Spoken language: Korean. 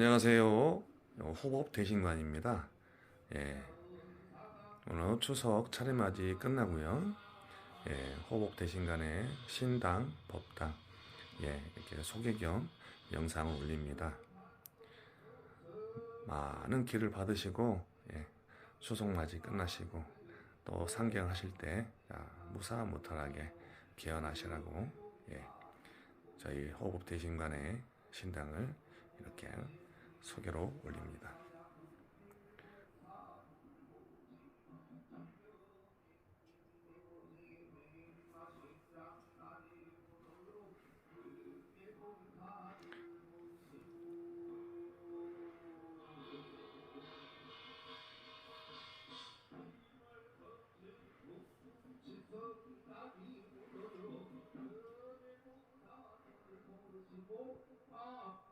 안녕하세요. 호법 대신관입니다. 예. 오늘 추석 차례맞이 끝나고요. 예, 호법 대신관의 신당, 법당, 예, 이렇게 소개 겸 영상을 올립니다. 많은 기를 받으시고, 예, 추석 맞이 끝나시고, 또 상경하실 때, 야, 무사 무탈하게 개헌하시라고, 예, 저희 호법 대신관의 신당을 이렇게 소개로 올립니다. 아